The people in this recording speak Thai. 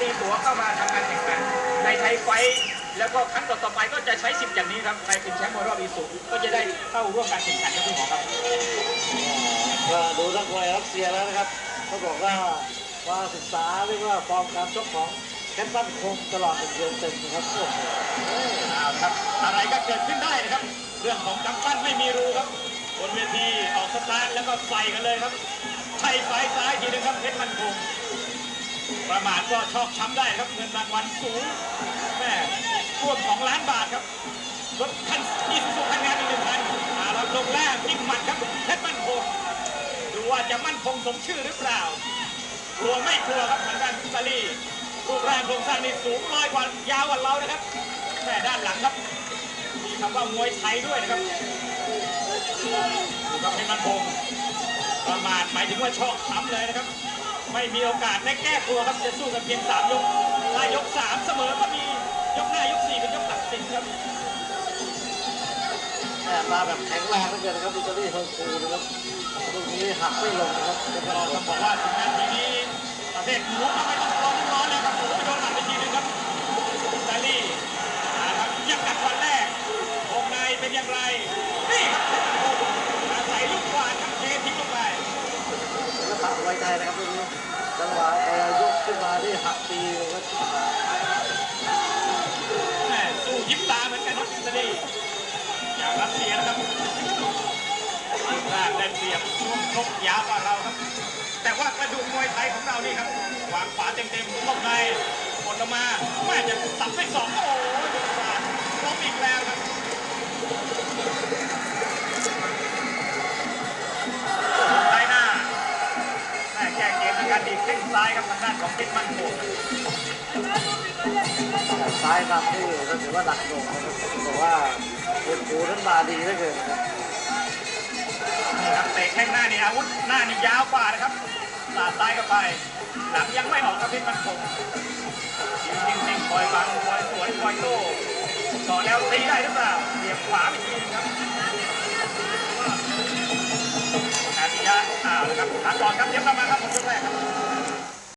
ตีตั๋วเข้ามาทำการแข่งขันในไทยไฟท์แล้วก็ครั้งต่อๆไปก็จะใช้สิทธิ์อย่างนี้ครับใครเป็นแชมป์มวยรอบอีสุก็จะได้เข้าร่วมการแข่งขันครับคุณหมอครับก็ดูนักมวยรัสเซียแล้วนะครับเขาบอกว่าว่าศึกษาเรียกว่าฟอร์มการชกของแคปตันคงตลอดหนึ่งเดือนเต็มนะครับโอ้โหเอาละครับอะไรก็เกิดขึ้นได้นะครับ เรื่องของกำปั้นไม่มีรูครับบนเวทีออกสตาร์ทแล้วก็ใส่กันเลยครับไทยไฟซ้ายทีนึงครับเพชรมันคง ประมาทก็ชอกช้ำได้ครับเงินรางวัลสูงแม่ร่วมสองล้านบาทครับรถคันอีซูซูคันงานอีกหนึ่งคันเอาละลงแรกยิ่งหมัดครับเพชรมั่นคงดูว่าจะมั่นคงสมชื่อหรือเปล่ากลัวไม่กลัวครับทางด้านอิตาลีรูปร่างโครงสร้างนี่สูงร้อยกว่ายาวกว่าเรานะครับแม่ด้านหลังครับมีคำว่ามวยไทยด้วยนะครับดูครับเพชรมั่นคงประมาทหมายถึงว่าชอกช้ำเลยนะครับ ไม่มีโอกาสได้แก้ตัวครับจะสู้กันเพียงสามยกถ้ายกสามเสมอก็มียกห้ายกสี่เป็นยกตัดสินครับแม่มาแบบแข็งแรงเหลือเกินนะครับอิตาลีเฮอร์คูนะครับลูกนี้หักไม่ลงนะครับเพชรก็มันคต้องงบอกว่าถึงนาทีนี้ประเภทหมูก็ไม่ต้องร้อนร้อนแล้วครับโอ้โหโดนหมัดไปทีนึงครับอิตาลีนะครับยังกัดวันแรกวงในเป็นอย่างไรนี่ครับเพชรมันคงอาศัยลูกขวาครับเททิ้งลงไปศิลปะไวยไทยนะครับลูกนี้ จังหวะเอ่อยกขึ้นมาที่หักตีเลยครับแม่สู้ยิบตาเหมือนกันครับอิตาลีอย่างรัสเซียนะครับร่างได้เปรียบช่วงชกยาวกว่าเราครับ แต่ว่ากระดูกมวยไทยของเรานี่ครับวางขวาเต็มๆเข้าในกดลงมาแม่จะสับไปสองโอ้ยดูสาดล้มอีกแล้วครับ ทางด้านของเรมันโขงแต่ซ้ายนำนี่ก็ถือว่าหนักหน่งนะครับบอกว่าเฮอร์คูนั้นมาดีเหลือเกินนะครับนี่ครับเตะแข้งหน้านี่อาวุธหน้านี่ยาวกว่านะครับสาดซ้ายเข้าไป หลังยังไม่ออกครับเพชรมันคงยืนนิ่งคอยบังคอยสวนคอยโต้ต่อแล้วตีได้หรือเปล่าเสียบขวาไปทีนครับนาทียะอ้าวแล้วครับขาก่อนครับเดี๋ยว